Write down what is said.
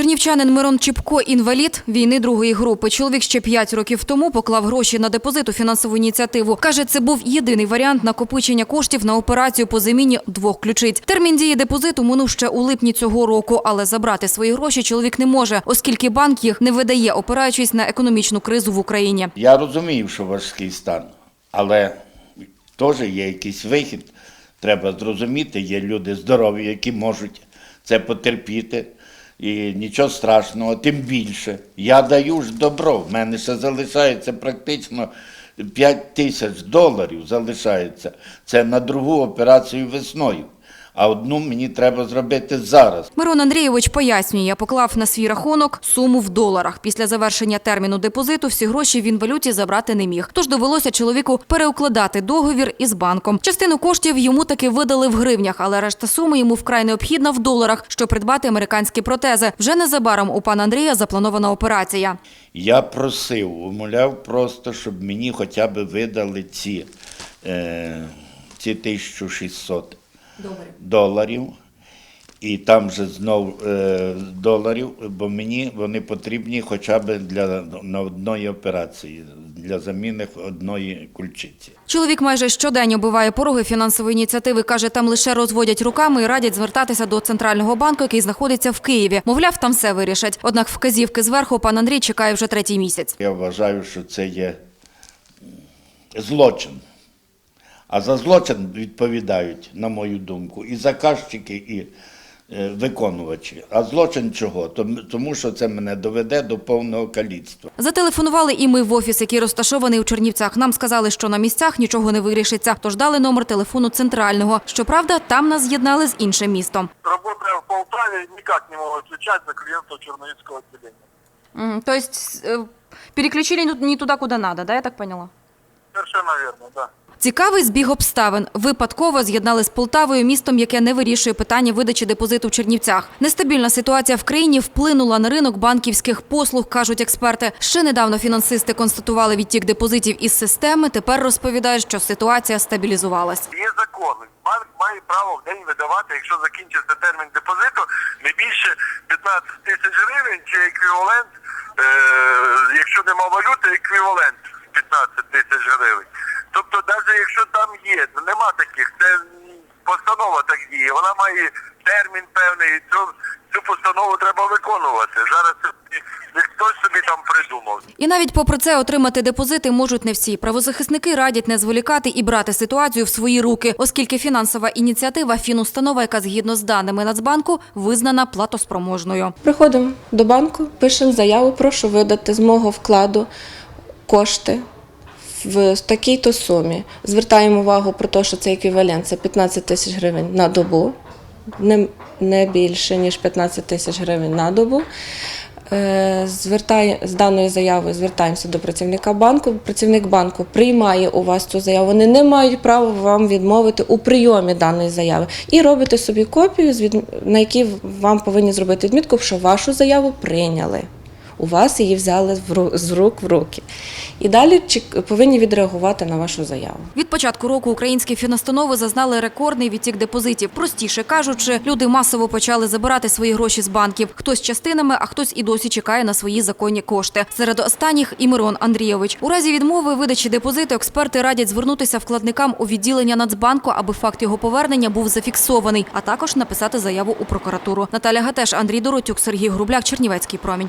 Чернівчанин Мирон Чіпко – інвалід війни другої групи. Чоловік ще п'ять років тому поклав гроші на депозит у фінансову ініціативу. Каже, це був єдиний варіант накопичення коштів на операцію по заміні двох ключиць. Термін дії депозиту минув ще у липні цього року, але забрати свої гроші чоловік не може, оскільки банк їх не видає, опираючись на економічну кризу в Україні. Я розумію, що важкий стан, але теж є якийсь вихід. Треба зрозуміти, є люди здорові, які можуть це потерпіти. І нічого страшного, тим більше. Я даю ж добро. В мене ще залишається практично 5 тисяч доларів залишається. Це на другу операцію весною. А одну мені треба зробити зараз. Мирон Андрійович пояснює, я поклав на свій рахунок суму в доларах. Після завершення терміну депозиту всі гроші він валюті забрати не міг. Тож довелося чоловіку переукладати договір із банком. Частину коштів йому таки видали в гривнях, але решта суми йому вкрай необхідна в доларах, щоб придбати американські протези. Вже незабаром у пана Андрія запланована операція. Я просив, умоляв просто, щоб мені хоча б видали ці, е, ці 1600 доларів. І там же знов е, доларів, бо мені вони потрібні хоча б для на одної операції, для заміни одної кульчиці. Чоловік майже щоденно биває пороги фінансової ініціативи. Каже, там лише розводять руками і радять звертатися до центрального банку, який знаходиться в Києві. Мовляв, там все вирішать. Однак вказівки зверху пан Андрій чекає вже третій місяць. Я вважаю, що це є злочин. А за злочин відповідають, на мою думку, і заказчики, і е, виконувачі. А злочин чого? Тому- Тому що це мене доведе до повного каліцтва. Зателефонували і ми в офіс, який розташований у Чернівцях. Нам сказали, що на місцях нічого не вирішиться, тож дали номер телефону центрального. Щоправда, там нас з'єднали з іншим містом. Работая в Полтаве, никак не мог отвечать за клиентов Черновицкого отделения. Тобто переключили не туди, куди треба, да, я так поняла? Совершенно верно, да. Цікавий збіг обставин. Випадково з'єднали з Полтавою, містом, яке не вирішує питання видачі депозиту в Чернівцях. Нестабільна ситуація в країні вплинула на ринок банківських послуг, кажуть експерти. Ще недавно фінансисти констатували відтік депозитів із системи. Тепер розповідають, що ситуація стабілізувалась. Є закон. Банк має право в день видавати, якщо закінчиться термін депозиту, не більше 15 тисяч гривень чи еквівалент, е, якщо нема валюти, еквівалент 15 тисяч гривень. Тобто, навіть якщо там є, ну, нема таких, це постанова так діє, вона має термін певний, і цю, цю постанову треба виконувати. Зараз не хтось собі там придумав. І навіть попри це отримати депозити можуть не всі. Правозахисники радять не зволікати і брати ситуацію в свої руки, оскільки фінансова ініціатива фінустанова, яка згідно з даними Нацбанку визнана платоспроможною. Приходимо до банку, пишемо заяву, прошу видати з мого вкладу кошти в такій-то сумі. Звертаємо увагу про те, що це еквівалент, це 15 тисяч гривень на добу, не, не більше, ніж 15 тисяч гривень на добу. Е, Звертає, з даною заявою звертаємося до працівника банку. Працівник банку приймає у вас цю заяву. Вони не мають права вам відмовити у прийомі даної заяви. І робите собі копію, на якій вам повинні зробити відмітку, що вашу заяву прийняли. У вас її взяли з рук в руки. І далі повинні відреагувати на вашу заяву. Від початку року українські фінустанови зазнали рекордний відтік депозитів. Простіше кажучи, люди масово почали забирати свої гроші з банків. Хтось частинами, а хтось і досі чекає на свої законні кошти. Серед останніх і Мирон Андрійович. У разі відмови видачі депозиту експерти радять звернутися вкладникам у відділення Нацбанку, аби факт його повернення був зафіксований, а також написати заяву у прокуратуру. Наталя Гатеш, Андрій Доротюк, Сергій Грубляк, Чернівецький промінь.